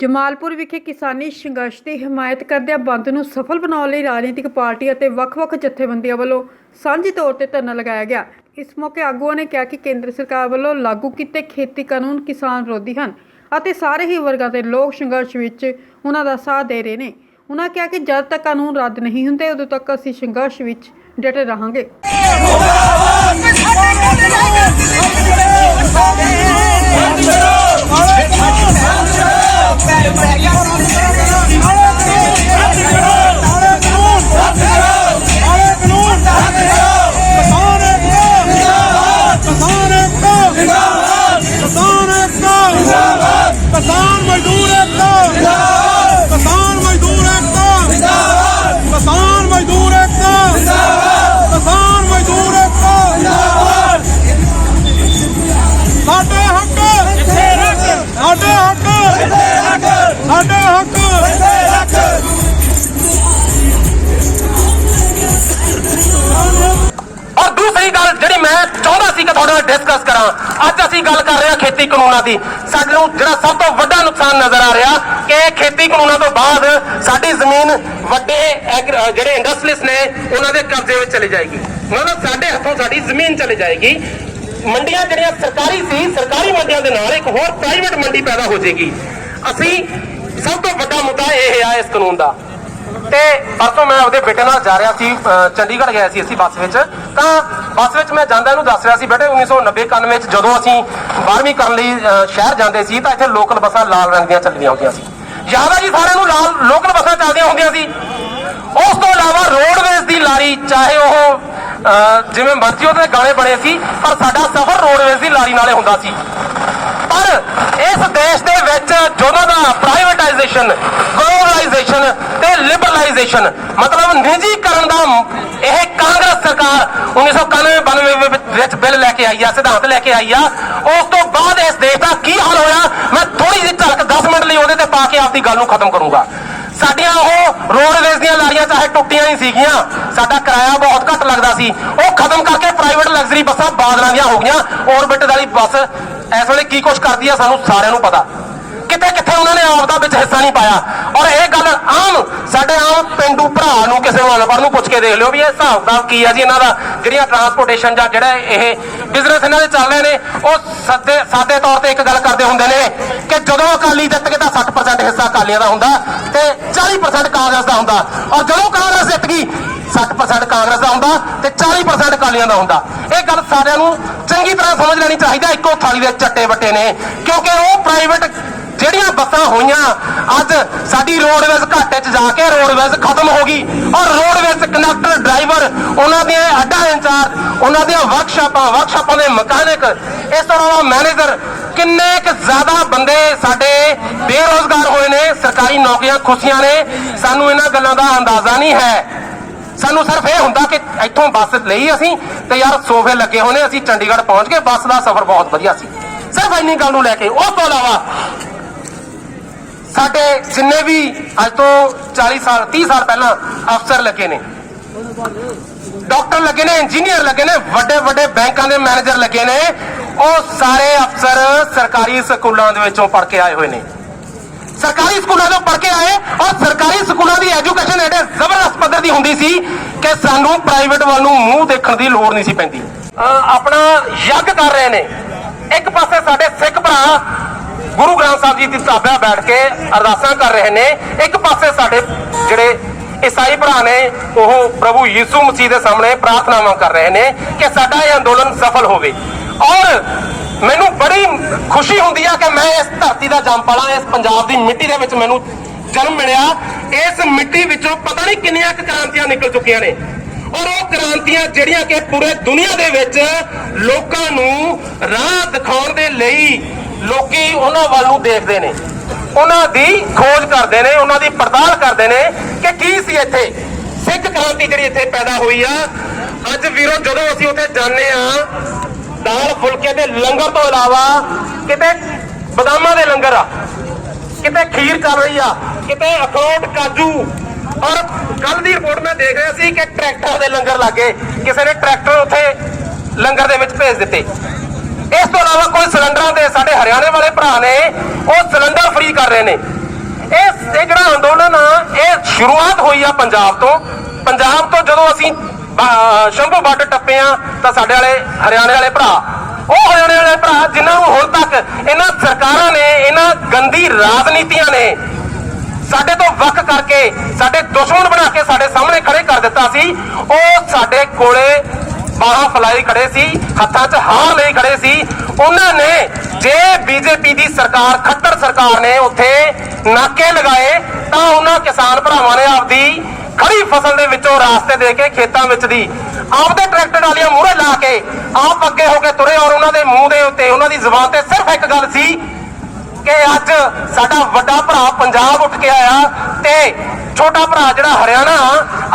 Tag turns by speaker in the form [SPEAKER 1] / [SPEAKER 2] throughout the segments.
[SPEAKER 1] ਜਮਾਲਪੁਰ ਵਿਖੇ ਕਿਸਾਨੀ ਸੰਘਰਸ਼ ਦੀ ਹਮਾਇਤ ਕਰਦਿਆਂ ਬੰਦ ਨੂੰ ਸਫਲ ਬਣਾਉਣ ਲਈ ਰਾਜਨੀਤਿਕ ਪਾਰਟੀ ਅਤੇ ਵੱਖ-ਵੱਖ ਜਥੇਬੰਦੀਆਂ ਵੱਲੋਂ ਸਾਂਝੇ ਤੌਰ ਤੇ ਧਰਨਾ ਲਗਾਇਆ ਗਿਆ। ਇਸ ਮੌਕੇ ਆਗੂਆਂ ਨੇ ਕਿਹਾ ਕਿ ਕੇਂਦਰ ਸਰਕਾਰ ਵੱਲੋਂ ਲਾਗੂ ਕੀਤੇ ਖੇਤੀ ਕਾਨੂੰਨ ਕਿਸਾਨ ਵਿਰੋਧੀ ਹਨ ਅਤੇ ਸਾਰੇ ਹੀ ਵਰਗਾਂ ਦੇ ਲੋਕ ਸੰਘਰਸ਼ ਵਿੱਚ ਉਹਨਾਂ ਦਾ ਸਾਥ ਦੇ ਰਹੇ ਨੇ। ਉਹਨਾਂ ਕਿਹਾ ਕਿ ਜਦ ਤੱਕ ਕਾਨੂੰਨ ਰੱਦ ਨਹੀਂ ਹੁੰਦੇ, ਉਦੋਂ ਤੱਕ ਅਸੀਂ ਸੰਘਰਸ਼ ਵਿੱਚ ਡਟੇ ਰਹਾਂਗੇ।
[SPEAKER 2] ਕਿਸਾਨ ਸਾਡੇ ਹੱਕ ਕਿੱਥੇ ਰੱਖ ਸਾਡੇ ਹੱਕ। ਕਿੱਥੇ ਰੱਖ
[SPEAKER 3] ਔਰ ਦੂਸਰੀ ਗੱਲ ਜਿਹੜੀ ਮੈਂ ਚਾਹੁੰਦਾ ਸੀ ਕਿ ਤੁਹਾਡੇ ਨਾਲ ਡਿਸਕਸ ਕਰਾਂ। ਅੱਜ ਅਸੀਂ ਗੱਲ ਕਰ ਰਹੇ ਹਾਂ ਖੇਤੀ ਕਾਨੂੰਨਾਂ ਦੀ। ਸਾਨੂੰ ਜਿਹੜਾ ਸਭ ਤੋਂ ਵੱਡਾ ਨੁਕਸਾਨ ਨਜ਼ਰ ਆ ਰਿਹਾ ਕਿ ਇਹ ਖੇਤੀ ਕਾਨੂੰਨਾਂ ਤੋਂ ਬਾਅਦ ਸਾਡੀ ਜ਼ਮੀਨ ਵੱਡੇ ਜਿਹੜੇ ਇੰਡਸਟਰੀਜ਼ ਨੇ ਉਹਨਾਂ ਦੇ ਕਬਜ਼ੇ ਵਿੱਚ ਚਲੀ ਜਾਏਗੀ। ਮਤਲਬ ਸਾਡੇ ਹੱਥੋਂ ਸਾਡੀ ਜ਼ਮੀਨ ਚਲੀ ਜਾਏਗੀ। ਮੰਡੀਆਂ ਜਿਹੜੀਆਂ ਸਰਕਾਰੀ ਸੀ, ਸਰਕਾਰੀ ਮੰਡੀਆਂ ਦੇ ਨਾਲ ਇੱਕ ਹੋਰ ਪ੍ਰਾਈਵੇਟ ਮੰਡੀ ਪੈਦਾ ਹੋ ਜਾਏਗੀ। ਅਸੀਂ ਸਭ ਤੋਂ ਵੱਡਾ ਮੁੱਦਾ ਇਹ ਆ ਇਸ ਕਾਨੂੰਨ ਦਾ। ਤੇ ਪਰਸੋਂ ਮੈਂ ਆਪਦੇ ਬੇਟੇ ਨਾਲ ਜਾ ਰਿਹਾ ਸੀ ਚੰਡੀਗੜ੍ਹ ਗਿਆ ਸੀ ਅਸੀਂ ਬੱਸ ਵਿੱਚ। ਤਾਂ ਬੱਸ ਵਿੱਚ ਮੈਂ ਜਾਂਦਾ ਇਹਨੂੰ ਦੱਸ ਰਿਹਾ ਸੀ, ਬੇਟੇ 1990 91 ਵਿੱਚ ਜਦੋਂ ਅਸੀਂ 12ਵੀਂ ਕਰਨ ਲਈ ਸ਼ਹਿਰ ਜਾਂਦੇ ਸੀ, ਤਾਂ ਇੱਥੇ ਲੋਕਲ ਬੱਸਾਂ ਲਾਲ ਰੰਗ ਦੀਆਂ ਚੱਲਦੀਆਂ ਹੁੰਦੀਆਂ ਸੀ। ਯਾਦ ਆ ਜੀ ਸਾਰਿਆਂ ਨੂੰ ਲਾਲ ਲੋਕਲ ਬੱਸਾਂ ਚੱਲਦੀਆਂ ਹੁੰਦੀਆਂ ਸੀ। ਉਸ ਤੋਂ ਇਲਾਵਾ ਰੋਡਵੇਜ਼ ਦੀ ਲਾਰੀ, ਚਾਹੇ ਉਹ ਜਿਵੇਂ ਮਰਜ਼ੀ ਉਹਦੇ ਗਾਣੇ ਬਣੇ ਸੀ, ਪਰ ਸਾਡਾ ਸਫ਼ਰ ਰੋਡਵੇਜ਼ ਦੀ ਲਾਰੀ ਨਾਲੇ ਹੁੰਦਾ ਸੀ। ਪਰ ਇਸ ਦੇਸ਼ ਦੇ ਵਿੱਚ ਜਦੋਂ ਦਾ ਪ੍ਰਾਈਵੇਟਾਈਜੇਸ਼ਨ ਗਲੋਬਲਾਈਜੇਸ਼ਨ ਤੇ ਲਿਬਰਲਾਈਜੇਸ਼ਨ ਮਤਲਬ ਨਿੱਜੀਕਰਨ ਦਾ ਇਹ ਕਾਂਗਰਸ ਸਰਕਾਰ 1991 92 ਵਿੱਚ ਬਿੱਲ ਲੈ ਕੇ ਆਈ ਆ, ਸਿਧਾਂਤ ਲੈ ਕੇ ਆਈ ਆ, ਉਸ ਤੋਂ ਬਾਅਦ ਇਸ ਦੇਸ਼ ਦਾ ਕੀ ਹਾਲ ਹੋਇਆ, ਮੈਂ ਥੋੜੀ ਜਿਹੀ ਝਲਕ 10 ਮਿੰਟ ਲਈ ਉਹਦੇ ਤੇ ਪਾ ਕੇ ਆਪਦੀ ਗੱਲ ਨੂੰ ਖਤਮ ਕਰੂੰਗਾ। ਸਾਡੀਆਂ ਉਹ ਰੋਡਵੇਜ਼ ਦੀਆਂ ਲਾਰੀਆਂ ਚਾਹੇ ਟੁੱਟੀਆਂ ਹੀ ਸੀਗੀਆਂ। ਸਾਡਾ ਕਿਰਾਇਆ ਬਹੁਤ ਘੱਟ ਲੱਗਦਾ ਸੀ। ਉਹ ਖਤਮ ਕਰਕੇ ਪ੍ਰਾਈਵੇਟ ਲਗਜ਼ਰੀ ਬੱਸਾਂ ਬਾਦਲਾਂ ਦੀਆਂ ਹੋ ਗਈਆਂ। ਔਰਬਿਟ ਵਾਲੀ ਬੱਸ ਇਸ ਵੇਲੇ ਕੀ ਕੁਝ ਕਰਦੀ ਆ ਸਾਨੂੰ ਸਾਰਿਆਂ ਨੂੰ ਪਤਾ। ਕਿਤੇ ਉਹਨਾਂ ਨੇ ਆਪ ਦਾ ਵਿੱਚ ਹਿੱਸਾ ਨਹੀਂ ਪਾਇਆ। ਔਰ ਇਹ ਗੱਲ ਆਮ ਸਾਡੇ ਆਮ ਪਿੰਡੂ ਭਰਾ ਨੂੰ ਕਿਸੇ ਨੂੰ ਨੂੰ ਪੁੱਛ ਕੇ ਦੇਖ ਲਿਓ ਵੀ ਇਹ ਹਿਸਾਬ ਦਾ ਕੀ ਆ ਜੀ ਇਹਨਾਂ ਦਾ, ਜਿਹੜੀਆਂ ਟਰਾਂਸਪੋਰਟੇਸ਼ਨ ਜਾਂ ਜਿਹੜਾ ਇਹ ਬਿਜ਼ਨਸ ਇਹਨਾਂ ਦੇ ਚੱਲ ਰਹੇ ਨੇ, ਉਹ ਸੱਦੇ ਸਾਦੇ ਤੌਰ ਤੇ ਇੱਕ ਗੱਲ ਕਰਦੇ ਹੁੰਦੇ ਨੇ ਕਿ ਜਦੋਂ ਅਕਾਲੀ ਜਿੱਤ ਗਏ ਤਾਂ 60% ਹਿੱਸਾ ਅਕਾਲੀਆਂ ਦਾ ਹੁੰਦਾ ਤੇ 40% ਕਾਂਗਰਸ ਦਾ ਹੁੰਦਾ। ਔਰ ਜਦੋਂ ਕਾਂਗਰਸ ਜਿੱਤ ਗਈ 60% ਕਾਂਗਰਸ ਦਾ ਹੁੰਦਾ ਤੇ 40% ਅਕਾਲੀਆਂ ਦਾ ਹੁੰਦਾ। ਇਹ ਗੱਲ ਸਾਰਿਆਂ ਨੂੰ ਚੰਗੀ ਤਰ੍ਹਾਂ ਸਮਝ ਲੈਣੀ ਚਾਹੀਦਾ ਇੱਕੋ ਥਾਲੀ ਦੇ ਚੱਟੇ ਵੱਟੇ ਨੇ, ਕਿਉਂਕਿ ਉਹ ਪ੍ਰਾਈਵੇਟ ਜਿਹੜੀਆਂ ਬੱਸਾਂ ਹੋਈਆਂ, ਅੱਜ ਸਾਡੀ ਰੋਡਵੇਜ਼ ਘਾਟੇ 'ਚ ਜਾ ਕੇ ਰੋਡਵੇਜ਼ ਖਤਮ ਹੋ ਗਈ। ਔਰ ਰੋਡਵੇਜ਼ ਕੰਡਕਟਰ ਡਰਾਈਵਰ ਉਹਨਾਂ ਦੇ ਅੱਡਾ ਇੰਚਾਰਜ, ਉਹਨਾਂ ਦੀਆਂ ਵਰਕਸ਼ਾਪਾਂ ਵਰਕਸ਼ਾਪਾਂ ਦੇ ਮਕੈਨਿਕ ਇਸ ਤੋਂ ਮੈਨੇਜਰ ਕਿੰਨੇ ਕੁ ਜ਼ਿਆਦਾ ਬੰਦੇ ਸਾਡੇ ਬੇਰੋਜ਼ਗਾਰ ਹੋਏ ਨੇ, ਸਰਕਾਰੀ ਨੌਕਰੀਆਂ ਖੁਸ਼ੀਆਂ ਨੇ। ਸਾਨੂੰ ਇਹਨਾਂ ਗੱਲਾਂ ਦਾ ਅੰਦਾਜ਼ਾ ਨਹੀਂ ਹੈ। ਸਾਨੂੰ ਸਿਰਫ ਇਹ ਹੁੰਦਾ ਕਿ ਇੱਥੋਂ ਬੱਸ ਲਈ ਅਸੀਂ ਤੇ ਯਾਰ ਸੋਫੇ ਲੱਗੇ ਹੋਣੇ ਅਸੀਂ ਚੰਡੀਗੜ੍ਹ ਪਹੁੰਚ ਗਏ, ਬੱਸ ਦਾ ਸਫ਼ਰ ਬਹੁਤ ਵਧੀਆ ਸੀ। ਸਿਰਫ ਇੰਨੀ ਗੱਲ ਨੂੰ ਲੈ ਕੇ, ਉਸ ਤੋਂ ਇਲਾਵਾ ਸਾਡੇ ਜਿੰਨੇ ਵੀ ਅੱਜ ਤੋਂ 40 ਸਾਲ 30 ਸਾਲ ਪਹਿਲਾਂ ਅਫਸਰ ਲੱਗੇ ਨੇ। ਡਾਕਟਰ ਲੱਗੇ ਨੇ ਇੰਜੀਨੀਅਰ ਲੱਗੇ ਨੇ, ਵੱਡੇ ਵੱਡੇ ਬੈਂਕਾਂ ਦੇ ਮੈਨੇਜਰ ਲੱਗੇ ਨੇ। ਉਹ ਸਾਰੇ ਅਫਸਰ ਸਰਕਾਰੀ ਸਕੂਲਾਂ ਦੇ ਵਿੱਚੋਂ ਪੜ੍ਹ ਕੇ ਆਏ ਹੋਏ ਨੇ। ਸਰਕਾਰੀ ਸਕੂਲਾਂ ਤੋਂ ਪੜ੍ਹ ਕੇ ਆਏ ਔਰ ਸਰਕਾਰੀ ਸਕੂਲਾਂ ਦੀ ਐਜੂਕੇਸ਼ਨ ਐਡੇ ਜ਼ਬਰਦਸਤ ਪੱਧਰ ਦੀ ਹੁੰਦੀ ਸੀ ਕਿ ਸਾਨੂੰ ਪ੍ਰਾਈਵੇਟ ਵੱਲ ਨੂੰ ਮੂੰਹ ਦੇਖਣ ਦੀ ਲੋੜ ਨਹੀਂ ਸੀ ਪੈਂਦੀ। ਆਪਣਾ ਯੱਗ ਕਰ ਰਹੇ ਨੇ। ਇੱਕ ਪਾਸੇ ਸਾਡੇ ਸਿੱਖ ਭਰਾ ਗੁਰੂ ਗ੍ਰੰਥ ਸਾਹਿਬ ਜੀ ਦੀ ਤਾਬਿਆ ਬੈਠ ਕੇ ਅਰਦਾਸਾਂ ਕਰ ਰਹੇ ਨੇ। ਇੱਕ ਪਾਸੇ ਸਾਡੇ ਜਿਹੜੇ ਈਸਾਈ ਭਰਾ ਨੇ, ਉਹ ਪ੍ਰਭੂ ਯਿਸੂ ਮਸੀਹ ਦੇ ਸਾਹਮਣੇ ਪ੍ਰਾਰਥਨਾਵਾਂ ਕਰ ਰਹੇ ਨੇ ਕਿ ਸਾਡਾ ਇਹ ਅੰਦੋਲਨ ਸਫਲ ਹੋਵੇ। ਔਰ ਮੈਨੂੰ ਬੜੀ ਖੁਸ਼ੀ ਹੁੰਦੀ ਆ ਕਿ ਮੈਂ ਇਸ ਧਰਤੀ ਦਾ ਜੰਮ ਪਲਾਂ ਇਸ ਪੰਜਾਬ ਦੀ ਮਿੱਟੀ ਦੇ ਵਿੱਚ ਮੈਨੂੰ ਜਨਮ ਮਿਲਿਆ। ਇਸ ਮਿੱਟੀ ਵਿੱਚੋਂ ਪਤਾ ਨਹੀਂ ਕਿੰਨੀਆਂ ਕੁ ਕ੍ਰਾਂਤੀਆਂ ਨਿਕਲ ਚੁੱਕੀਆਂ ਨੇ। ਔਰ ਉਹ ਕ੍ਰਾਂਤੀਆਂ ਜਿਹੜੀਆਂ ਕਿ ਪੂਰੇ ਦੁਨੀਆ ਦੇ ਵਿੱਚ ਲੋਕਾਂ ਨੂੰ ਰਾਹ ਦਿਖਾਉਣ ਦੇ ਲਈ ਲੋਕੀ ਉਹਨਾਂ ਵੱਲ ਨੂੰ ਦੇਖਦੇ ਨੇ। ਉਹਨਾਂ ਦੀ ਖੋਜ ਕਰਦੇ ਨੇ, ਉਹਨਾਂ ਦੀ ਪੜਤਾਲ ਕਰਦੇ ਨੇ ਕਿ ਕੀ ਸੀ ਇੱਥੇ। ਸਿੱਖ ਕ੍ਰਾਂਤੀ ਜਿਹੜੀ ਇੱਥੇ ਪੈਦਾ ਹੋਈ ਆ, ਅੱਜ ਵੀਰੋ ਜਦੋਂ ਅਸੀਂ ਉੱਥੇ ਜਾਂਦੇ ਆ, ਦਾਲ ਫੁਲਕੇ ਦੇ ਲੰਗਰ ਤੋਂ ਇਲਾਵਾ ਕਿਤੇ ਬਦਾਮਾਂ ਦੇ ਲੰਗਰ ਆ, ਕਿਤੇ ਖੀਰ ਚੱਲ ਰਹੀ ਆ, ਕਿਤੇ ਅਖਰੋਟ, ਕਾਜੂ। ਔਰ ਕੱਲ ਦੀ ਰਿਪੋਰਟ ਮੈਂ ਦੇਖ ਰਿਹਾ ਸੀ ਕਿ ਟਰੈਕਟਰ ਦੇ ਲੰਗਰ ਲੱਗੇ ਕਿਸੇ ਨੇ ਟਰੈਕਟਰ ਉੱਥੇ ਲੰਗਰ ਦੇ ਵਿੱਚ ਭੇਜ ਦਿੱਤੇ। ਇਸ ਤੋਂ ਇਲਾਵਾ ਕੋਈ ਸਿਲੰਡਰਾਂ ਦੇ ਸਾਡੇ ਹਰਿਆਣੇ ਵਾਲੇ ਭਰਾ ਨੇ ਉਹ ਸਿਲੰਡਰ ਫ੍ਰੀ ਕਰ ਰਹੇ ਨੇ। ਇਹ ਇਹ ਜਿਹੜਾ ਅੰਦੋਲਨ ਆ, ਇਹ ਸ਼ੁਰੂਆਤ ਹੋਈ ਆ ਪੰਜਾਬ ਤੋਂ। ਪੰਜਾਬ ਤੋਂ ਜਦੋਂ ਅਸੀਂ ਸ਼ੰਭੂ ਬਾਰਡਰ ਟੱਪੇ ਆ, ਤਾਂ ਸਾਡੇ ਵਾਲੇ ਹਰਿਆਣੇ ਵਾਲੇ ਭਰਾ, ਉਹ ਹਰਿਆਣੇ ਵਾਲੇ ਭਰਾ ਜਿਨ੍ਹਾਂ ਨੂੰ ਹੁਣ ਤੱਕ ਇਹਨਾਂ ਸਰਕਾਰਾਂ ਨੇ, ਇਹਨਾਂ ਗੰਦੀ ਰਾਜਨੀਤੀਆਂ ਨੇ ਸਾਡੇ ਤੋਂ ਵੱਖ ਕਰਕੇ, ਸਾਡੇ ਦੁਸ਼ਮਣ ਬਣਾ ਕੇ ਸਾਡੇ ਸਾਹਮਣੇ ਖੜੇ ਕਰ ਦਿੱਤਾ ਸੀ, ਉਹ ਸਾਡੇ ਕੋਲੇ ਬਾਹਾਂ ਫਲਾਈ ਖੜੇ ਸੀ, ਹੱਥਾਂ 'ਚ ਹਾਰ ਲਈ ਖੜੇ ਸੀ। ਉਹਨਾਂ ਨੇ ਜੇ ਬੀਜੇਪੀ ਦੀ ਸਰਕਾਰ ਖੱਟਰ ਸਰਕਾਰ ਨੇ ਉੱਥੇ ਨਾਕੇ ਲਗਾਏ, ਤਾਂ ਉਹਨਾਂ ਕਿਸਾਨ ਭਰਾਵਾਂ ਨੇ ਆਪਦੀ ਖੜੀ ਫਸਲ ਦੇ ਵਿੱਚੋਂ ਰਾਸਤੇ ਦੇ ਕੇ ਖੇਤਾਂ ਵਿੱਚ ਦੀ ਆਪਦੇ ਟਰੈਕਟਰ ਵਾਲੀਆਂ ਮੂਹਰੇ ਲਾ ਕੇ ਆਪ ਅੱਗੇ ਹੋ ਕੇ ਤੁਰੇ ਔਰ ਉਹਨਾਂ ਦੇ ਮੂੰਹ ਦੇ ਉੱਤੇ ਉਹਨਾਂ ਦੀ ਜ਼ੁਬਾਨ ਤੇ ਸਿਰਫ ਇੱਕ ਗੱਲ ਸੀ ਕਿ ਅੱਜ ਸਾਡਾ ਵੱਡਾ ਭਰਾ ਪੰਜਾਬ ਉੱਠ ਕੇ ਆਇਆ ਤੇ ਛੋਟਾ ਭਰਾ ਜਿਹੜਾ ਹਰਿਆਣਾ,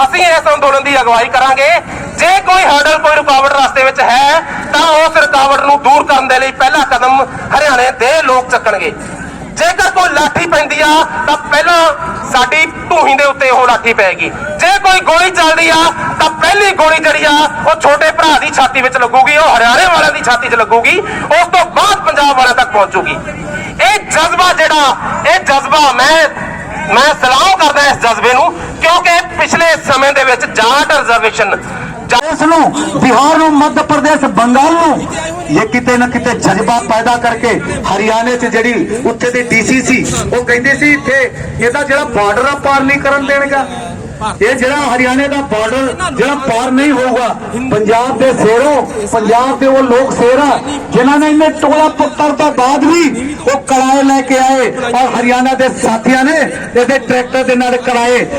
[SPEAKER 3] ਅਸੀਂ ਇਸ ਅੰਦੋਲਨ ਦੀ ਅਗਵਾਈ ਕਰਾਂਗੇ। ਜੇ ਕੋਈ ਹਰਡਲ ਕੋਈ ਰੁਕਾਵਟ ਰਸਤੇ ਵਿੱਚ ਹੈ, ਤਾਂ ਉਸ ਰੁਕਾਵਟ ਨੂੰ ਦੂਰ ਕਰਨ ਦੇ ਲਈ ਪਹਿਲਾ ਕਦਮ ਹਰਿਆਣੇ ਦੇ ਲੋਕ ਚੱਕਣਗੇ। ਜੇਕਰ ਕੋਈ ਲਾਠੀ ਪੈਂਦੀ ਆ, ਤਾਂ ਪਹਿਲਾਂ ਸਾਡੀ ਢੂਹੀ ਦੇ ਉੱਤੇ ਉਹ ਲਾਠੀ ਪੈਗੀ ਜੇ ਕੋਈ ਗੋਲੀ ਚੱਲਦੀ ਆ, ਤਾਂ ਪਹਿਲੀ ਗੋਲੀ ਜਿਹੜੀ ਆ, ਉਹ ਛੋਟੇ ਭਰਾ ਦੀ ਛਾਤੀ ਵਿੱਚ ਲੱਗੂਗੀ, ਉਹ ਹਰਿਆਣੇ ਵਾਲਿਆਂ ਦੀ ਛਾਤੀ 'ਚ ਲੱਗੂਗੀ, ਉਸ ਤੋਂ ਬਾਅਦ ਪੰਜਾਬ ਵਾਲਿਆਂ ਤੱਕ ਪਹੁੰਚੂਗੀ। ਇਹ ਜਜ਼ਬਾ ਜਿਹੜਾ, ਇਹ ਜਜ਼ਬਾ ਮੈਂ ਮੈਂ ਸਲਾਮ ਕਰਦਾ ਇਸ ਜਜ਼ਬੇ ਨੂੰ, ਕਿਉਂਕਿ ਪਿਛਲੇ ਸਮੇਂ ਦੇ ਵਿੱਚ ਜਾਟ ਰਿਜ਼ਰਵੇਸ਼ਨ
[SPEAKER 4] ਇਸ ਨੂੰ ਬਿਹਾਰ ਨੂੰ, ਮੱਧ ਪ੍ਰਦੇਸ਼, ਬੰਗਾਲ ਨੂੰ, ਇਹ ਕਿਤੇ ਨਾ ਕਿਤੇ ਜਜ਼ਬਾ ਪੈਦਾ ਕਰਕੇ ਹਰਿਆਣੇ 'ਚ ਜਿਹੜੀ ਉੱਥੇ ਦੇ ਡੀਸੀ ਸੀ, ਉਹ ਕਹਿੰਦੇ ਸੀ ਇੱਥੇ ਇਹਦਾ ਜਿਹੜਾ ਬਾਰਡਰ ਆ, ਪਾਰ ਨਹੀਂ ਕਰਨ ਦੇਣਗਾ। ਇਹ ਜਿਹੜਾ ਹਰਿਆਣੇ ਦਾ ਬਾਰਡਰ ਜਿਹੜਾ ਪਾਰ ਨਹੀਂ ਹੋਊਗਾ, ਪੰਜਾਬ ਦੇ ਸ਼ੇਰੋ, ਪੰਜਾਬ ਦੇ ਉਹ ਲੋਕ ਸ਼ੇਰ ਆ, ਜਿਨ੍ਹਾਂ ਨੇ ਇਹਨੇ ਟੋਲਾ ਪੁੱਤਰ ਤੋਂ ਬਾਅਦ ਵੀ ਉਹ ਕੜਾਏ ਲੈ ਕੇ ਆਏ, ਔਰ ਹਰਿਆਣਾ ਦੇ ਸਾਥੀਆਂ ਨੇ ਇਹਦੇ ਟਰੈਕਟਰ ਦੇ ਨਾਲ ਕਰਾਏ